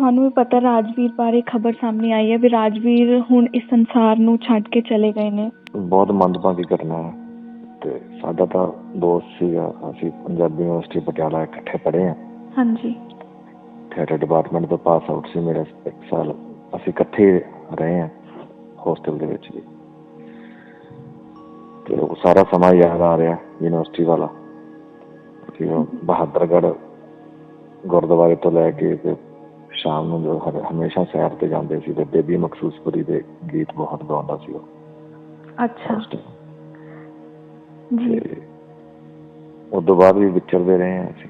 ਤੁਹਾਨੂੰ ਵੀ ਪਤਾ ਰਾਜਵੀਰ ਬਾਰੇ ਖਬਰ ਸਾਹਮਣੇ ਆਈ ਹੈ ਵੀ ਰਾਜਵੀਰ ਹੁਣ ਇਸ ਸੰਸਾਰ ਨੂੰ ਛੱਡ ਕੇ ਚਲੇ ਗਏ ਨੇ। ਬਹੁਤ ਮੰਦਭਾਗੀ ਘਟਨਾ ਹੈ ਤੇ ਸਾਡਾ ਤਾਂ ਦੋਸਤ ਸੀਗਾ ਅਸੀਂ ਪੰਜਾਬੀ ਯੂਨੀਵਰਸਿਟੀ ਪਟਿਆਲਾ ਇਕੱਠੇ ਪੜ੍ਹੇ ਆ ਹਾਂਜੀ। ਥੀਏਟਰ ਡਿਪਾਰਟਮੈਂਟ ਤੋਂ ਪਾਸ ਆਊਟ ਸੀ ਮੇਰਾ ਇੱਕ ਸਾਲ। ਅਸੀਂ ਇਕੱਠੇ ਰਹੇ ਆ ਹੋਸਟਲ ਦੇ ਵਿੱਚ ਵੀ। ਤੇ ਉਹ ਸਾਰਾ ਸਮਾਂ ਯਾਦ ਆ ਰਿਹਾ ਯੂਨੀਵਰਸਿਟੀ ਵਾਲਾ। ਕਿ ਉਹ ਬਹਾਦਰਗੜ੍ਹ ਗੁਰਦੁਆਰੇ ਤੋਂ ਲੈ ਕੇ ਤੇ ਸ਼ਾਮ ਨੂੰ ਜੋ ਹਮੇਸ਼ਾ ਸੈਰ ਤੇ ਜਾਂਦੇ ਸੀ ਤੇ ਬੇਬੀ ਮਖਸੂਸਪੁਰੀ ਦੇ ਗੀਤ ਬਹੁਤ ਗਾਉਂਦਾ ਸੀ ਉਹ। ਅੱਛਾ। ਜੀ। ਉਸ ਤੋਂ ਬਾਅਦ ਵੀ ਵਿਚਰਦੇ ਰਹੇ ਹਾਂ ਅਸੀਂ।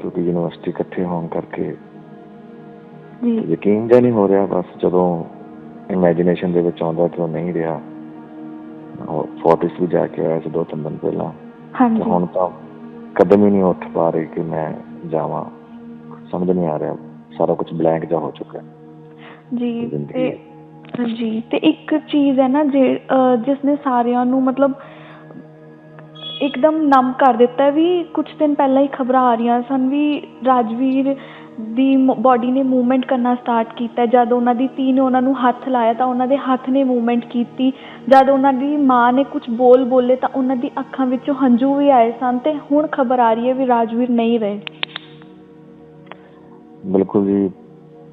ਕਿਉਂਕਿ ਯੂਨੀਵਰਸਿਟੀ ਇਕੱਠੇ ਹੋਣ ਕਰਕੇ ਜੀ। ਯਕੀਨ ਜਿਹਾ ਨਹੀਂ ਹੋ ਰਿਹਾ ਬਸ ਜਦੋਂ ਇਮੇਜਿਨੇਸ਼ਨ ਦੇ ਵਿੱਚ ਆਉਂਦਾ ਕਿ ਉਹ ਨਹੀਂ ਰਿਹਾ। ਉਹ ਫੋਟੋਸ ਵੀ ਜਾ ਕੇ ਆਇਆ ਸੀ ਦੋ ਤਿੰਨ ਦਿਨ ਪਹਿਲਾਂ। ਹਾਂਜੀ। ਹੁਣ ਤਾਂ ਕਦਮ ਹੀ ਨਹੀਂ ਉੱਠ ਪਾ ਰਹੇ ਕਿ ਮੈਂ ਜਾਵਾਂ। ਸਮਝ ਨਹੀਂ ਆ ਰਿਹਾ। ਸਾਰਾ ਕੁਝ ਬਲੈਂਕ ਜਿਹਾ ਹੋ ਚੁੱਕਾ ਹੈ। ਜੀ ਤੇ ਜੀ ਤੇ ਇੱਕ ਚੀਜ਼ ਹੈ ਨਾ ਜੇ ਜਿਸ ਨੇ ਸਾਰਿਆਂ ਨੂੰ ਮਤਲਬ ਇੱਕਦਮ ਨਮ ਕਰ ਦਿੱਤਾ ਵੀ ਕੁਝ ਦਿਨ ਪਹਿਲਾਂ ਹੀ ਖਬਰਾਂ ਆ ਰਹੀਆਂ ਸਨ ਵੀ ਰਾਜਵੀਰ ਦੀ ਬਾਡੀ ਨੇ ਮੂਵਮੈਂਟ ਕਰਨਾ ਸਟਾਰਟ ਕੀਤਾ। ਜਦ ਉਹਨਾਂ ਦੀ ਧੀ ਨੇ ਉਹਨਾਂ ਨੂੰ ਹੱਥ ਲਾਇਆ ਤਾਂ ਉਹਨਾਂ ਦੇ ਹੱਥ ਨੇ ਮੂਵਮੈਂਟ ਕੀਤੀ। ਜਦ ਉਹਨਾਂ ਦੀ ਮਾਂ ਨੇ ਕੁਝ ਬੋਲ ਬੋਲੇ ਤਾਂ ਉਹਨਾਂ ਦੀ ਅੱਖਾਂ ਵਿੱਚੋਂ ਹੰਝੂ ਵੀ ਆਏ ਸਨ ਤੇ ਹੁਣ ਖਬਰ ਆ ਰਹੀ ਹੈ ਵੀ ਰਾਜਵੀਰ ਨਹੀਂ ਰਹੇ। ਬਿਲਕੁਲ ਜੀ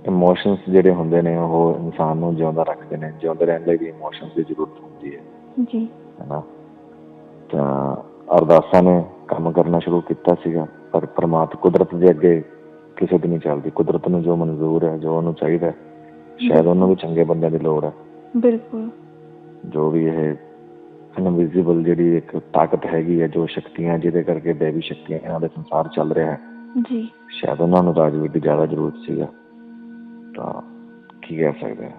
ਇਮੋਸ਼ਨਸ ਜਿਹੜੇ ਹੁੰਦੇ ਨੇ ਉਹ ਇਨਸਾਨ ਨੂੰ ਜਿਉਂਦਾ ਰੱਖਦੇ ਨੇ ਜਿਉਂਦੇ ਰਹਿਣ ਲਈ ਵੀ ਇਮੋਸ਼ਨਸ ਦੀ ਜ਼ਰੂਰਤ ਹੁੰਦੀ ਹੈ। ਜੀ। ਹੈਨਾ? ਤਾਂ ਅਰਦਾਸਾਂ ਨੇ ਕੰਮ ਕਰਨਾ ਸ਼ੁਰੂ ਕੀਤਾ ਸੀਗਾ ਪਰ ਪ੍ਰਮਾਤ ਕੁਦਰਤ ਦੇ ਅੱਗੇ ਕਿਸੇ ਦੀ ਨਹੀਂ ਚੱਲਦੀ। ਕੁਦਰਤ ਨੂੰ ਜੋ ਮਨਜ਼ੂਰ ਹੈ ਜੋ ਉਹਨੂੰ ਚਾਹੀਦਾ ਹੈ, ਸ਼ਾਇਦ ਉਹਨੂੰ ਵੀ ਚੰਗੇ ਬੰਦਿਆਂ ਦੀ ਲੋੜ ਹੈ। ਬਿਲਕੁਲ। ਜੋ ਵੀ ਇਹ ਇਨਵਿਜ਼ੀਬਲ ਜਿਹੜੀ ਇੱਕ ਤਾਕਤ ਹੈਗੀ ਹੈ ਜੋ ਸ਼ਕਤੀਆਂ ਜਿਹਦੇ ਕਰਕੇ ਦੇਵੀ ਸ਼ਕਤੀਆਂ ਇਹਨਾਂ ਦੇ ਸੰਸਾਰ ਚੱਲ ਰਿਹਾ ਹੈ ਜੀ। ਸ਼ਾਇਦ ਉਹਨਾਂ ਨੂੰ ਰਾਜਵੀਰ ਦੀ ਜ਼ਿਆਦਾ ਜ਼ਰੂਰਤ ਸੀਗਾ। ਤਾਂ ਕੀ ਕਹਿ ਸਕਦੇ ਹਾਂ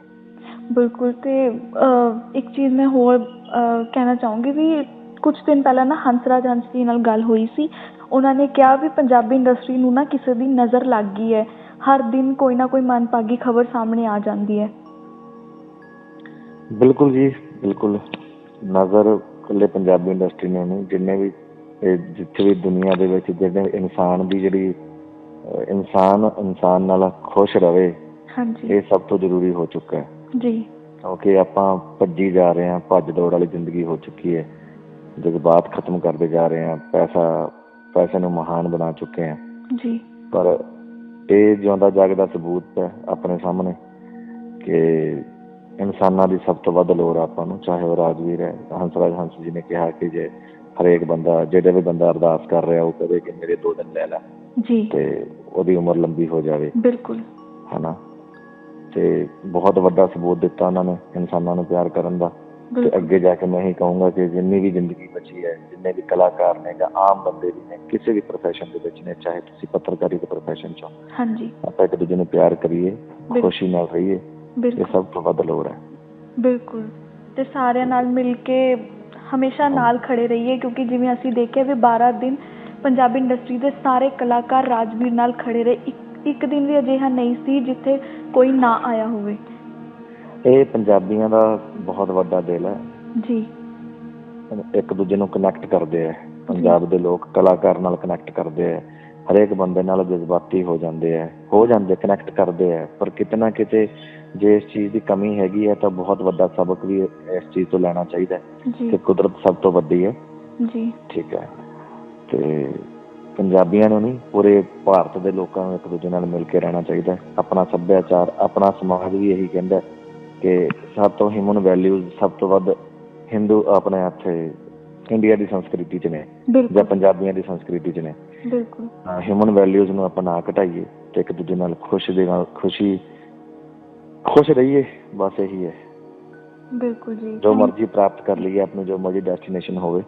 ਬਿਲਕੁਲ ਤੇ ਅਹ, ਇੱਕ ਚੀਜ਼ ਮੈਂ ਹੋਰ ਅਹ, ਕਹਿਣਾ ਚਾਹੂੰਗੀ ਵੀ ਕੁਝ ਦਿਨ ਪਹਿਲਾਂ ਨਾ ਹੰਸਰਾਜ ਹੰਸ ਜੀ ਨਾਲ ਗੱਲ ਹੋਈ ਸੀ। ਉਹਨਾਂ ਨੇ ਕਿਹਾ ਵੀ ਪੰਜਾਬੀ ਇੰਡਸਟਰੀ ਨੂੰ ਨਾ ਕਿਸੇ ਦੀ ਨਜ਼ਰ ਲੱਗ ਗਈ ਹੈ। ਹਰ ਦਿਨ ਕੋਈ ਨਾ ਕੋਈ ਮਨਪਾਗੀ ਖਬਰ ਸਾਹਮਣੇ ਆ ਜਾਂਦੀ ਹੈ। ਬਿਲਕੁਲ ਜੀ ਬਿਲਕੁਲ। ਨਜ਼ਰ ਇਕੱਲੇ ਪੰਜਾਬੀ ਇੰਡਸਟਰੀ ਨੇ ਨਹੀਂ ਜਿੰਨੇ ਵੀ ਜਿੱਥੇ ਵੀ ਦੁਨੀਆ ਦੇ ਵਿੱਚ ਜਿਹੜੇ ਇਨਸਾਨ ਦੀ ਜਿਹੜੀ ਇਨਸਾਨ ਇਨਸਾਨ ਨਾਲ ਖੁਸ਼ ਰਵੇ ਹਾਂਜੀ। ਇਹ ਸਭ ਤੋਂ ਜ਼ਰੂਰੀ ਹੋ ਚੁੱਕਾ ਹੈ। ਜੀ। ਕਿਉਂਕਿ ਆਪਾਂ ਭੱਜੀ ਜਾ ਰਹੇ ਹਾਂ ਭੱਜ ਦੌੜ ਵਾਲੀ ਜ਼ਿੰਦਗੀ ਹੋ ਚੁੱਕੀ ਹੈ। ਜਜ਼ਬਾਤ ਖਤਮ ਕਰਦੇ ਜਾ ਰਹੇ ਹਾਂ ਪੈਸਾ ਪੈਸੇ ਨੂੰ ਮਹਾਨ ਬਣਾ ਚੁੱਕੇ ਹਾਂ। ਜੀ। ਪਰ ਇਹ ਜਿਉਂਦਾ ਜਾਗਦਾ ਸਬੂਤ ਹੈ ਆਪਣੇ ਸਾਹਮਣੇ ਕਿ ਇਨਸਾਨਾਂ ਦੀ ਸਭ ਤੋਂ ਵੱਧ ਲੋੜ ਆਪਾਂ ਨੂੰ ਚਾਹੇ ਉਹ ਰਾਜਵੀਰ ਹੈ ਹੰਸਰਾਜ ਹੰਸ ਜੀ ਨੇ ਕਿਹਾ ਕਿ ਜੇ ਹਰੇਕ ਬੰਦਾ ਜਿਹੜਾ ਵੀ ਬੰਦਾ ਅਰਦਾਸ ਕਰ ਰਿਹਾ ਉਹ ਕਹੇ ਕਿ ਮੇਰੇ ਦੋ ਦਿਨ ਲੈ ਲੈ। ਜੀ। ਤੇ ਉਹਦੀ ਉਮਰ ਲੰਬੀ ਹੋ ਜਾਵੇ। ਬਿਲਕੁਲ। ਹਨਾ? ਤੇ ਬਹੁਤ ਵੱਡਾ ਸਬੂਤ ਦਿੱਤਾ ਉਹਨਾਂ ਨੇ ਇਨਸਾਨਾਂ ਨੂੰ ਪਿਆਰ ਕਰਨ ਦਾ। ਤੇ ਅੱਗੇ ਜਾ ਕੇ ਮੈਂ ਇਹੀ ਕਹੂੰਗਾ ਕਿ ਜਿੰਨੀ ਵੀ ਜ਼ਿੰਦਗੀ ਬਚੀ ਹੈ ਜਿੰਨੇ ਵੀ ਕਲਾਕਾਰ ਨੇ ਜਾਂ ਆਮ ਬੰਦੇ ਵੀ ਨੇ ਕਿਸੇ ਵੀ ਪ੍ਰੋਫੈਸ਼ਨ ਦੇ ਵਿੱਚ ਨੇ ਚਾਹੇ ਤੁਸੀਂ ਪੱਤਰਕਾਰੀ ਦੇ ਪ੍ਰੋਫੈਸ਼ਨ ਚੋਂ ਹਾਂਜੀ। ਆਪਾਂ ਇੱਕ ਦੂਜੇ ਨੂੰ ਪਿਆਰ ਕਰੀਏ ਖੁਸ਼ੀ ਨਾਲ ਰਹੀਏ ਇਹ ਸਭ ਤੋਂ ਵੱਧ ਲੋੜ ਹੈ। ਬਿਲਕੁਲ। ਤੇ ਸਾਰਿਆਂ ਨਾਲ ਮਿਲ ਕੇ ਹਮੇਸ਼ਾ ਨਾਲ ਖੜੇ ਰਹੀਏ ਕਿਉਂਕਿ ਜਿਵੇਂ ਅਸੀਂ ਦੇਖਿਆ ਵੀ 12 ਦਿਨ ਪੰਜਾਬੀ ਇੰਡਸਟਰੀ ਦੇ ਸਾਰੇ ਕਲਾਕਾਰ ਰਾਜਵੀਰ ਨਾਲ ਖੜੇ ਰਹੇ ਇੱਕ ਇੱਕ ਦਿਨ ਵੀ ਅਜਿਹਾ ਨਹੀਂ ਸੀ ਜਿੱਥੇ ਕੋਈ ਨਾ ਆਇਆ ਹੋਵੇ। ਇਹ ਪੰਜਾਬੀਆਂ ਦਾ ਬਹੁਤ ਵੱਡਾ ਦਿਲ ਹੈ। ਜੀ। ਇੱਕ ਦੂਜੇ ਨੂੰ ਕਨੈਕਟ ਕਰਦੇ ਆ ਪੰਜਾਬ ਦੇ ਲੋਕ ਕਲਾਕਾਰ ਨਾਲ ਕਨੈਕਟ ਕਰਦੇ ਆ ਹਰੇਕ ਬੰਦੇ ਨਾਲ ਜਜ਼ਬਾਤੀ ਹੋ ਜਾਂਦੇ ਆ ਹੋ ਜਾਂਦੇ ਕਨੈਕਟ ਕਰਦੇ ਆ ਪਰ ਕਿਤੇ ਨਾ ਕਿਤੇ ਜੇ ਇਸ ਚੀਜ਼ ਦੀ ਕਮੀ ਹੈਗੀ ਹੈ ਤਾਂ ਬਹੁਤ ਵੱਡਾ ਸਬਕ ਵੀ ਇਸ ਚੀਜ਼ ਤੋਂ ਲੈਣਾ ਚਾਹੀਦਾ ਹੈ ਕਿ ਕੁਦਰਤ ਸਭ ਤੋਂ ਵੱਡੀ ਹੈ। ਜੀ। ਠੀਕ ਹੈ। ਤੇ ਪੰਜਾਬੀਆਂ ਨੂੰ ਨਹੀਂ ਪੂਰੇ ਭਾਰਤ ਦੇ ਲੋਕਾਂ ਨੂੰ ਇੱਕ ਦੂਜੇ ਨਾਲ ਮਿਲ ਕੇ ਰਹਿਣਾ ਚਾਹੀਦਾ ਹੈ। ਆਪਣਾ ਸੱਭਿਆਚਾਰ ਆਪਣਾ ਸਮਾਜ ਵੀ ਇਹੀ ਕਹਿੰਦਾ ਕਿ ਸਭ ਤੋਂ ਹਿਊਮਨ ਵੈਲਿਊਜ਼ ਸਭ ਤੋਂ ਵੱਧ ਹਿੰਦੂ ਆਪਣੇ ਇੱਥੇ ਇੰਡੀਆ ਦੀ ਸੰਸਕ੍ਰਿਤੀ 'ਚ ਨੇ ਜਾਂ ਪੰਜਾਬੀਆਂ ਦੀ ਸੰਸਕ੍ਰਿਤੀ 'ਚ ਨੇ। ਬਿਲਕੁਲ। ਹਿਊਮਨ ਵੈਲਿਊਜ਼ ਨੂੰ ਆਪਾਂ ਨਾ ਘਟਾਈਏ ਤੇ ਇੱਕ ਦੂਜੇ ਨਾਲ ਖੁਸ਼ ਦੇ ਨਾਲ ਖੁਸ਼ੀ ਖੁਸ਼ ਰਹੀਏ ਬਸ ਇਹੀ ਹੈ। ਬਿਲਕੁਲ ਜੀ। ਜੋ ਮਰਜ਼ੀ ਪ੍ਰਾਪਤ ਕਰ ਲਈਏ ਆਪਣੀ ਜੋ ਮਰਜ਼ੀ ਡੈਸਟੀਨੇਸ਼ਨ ਹੋਵੇ।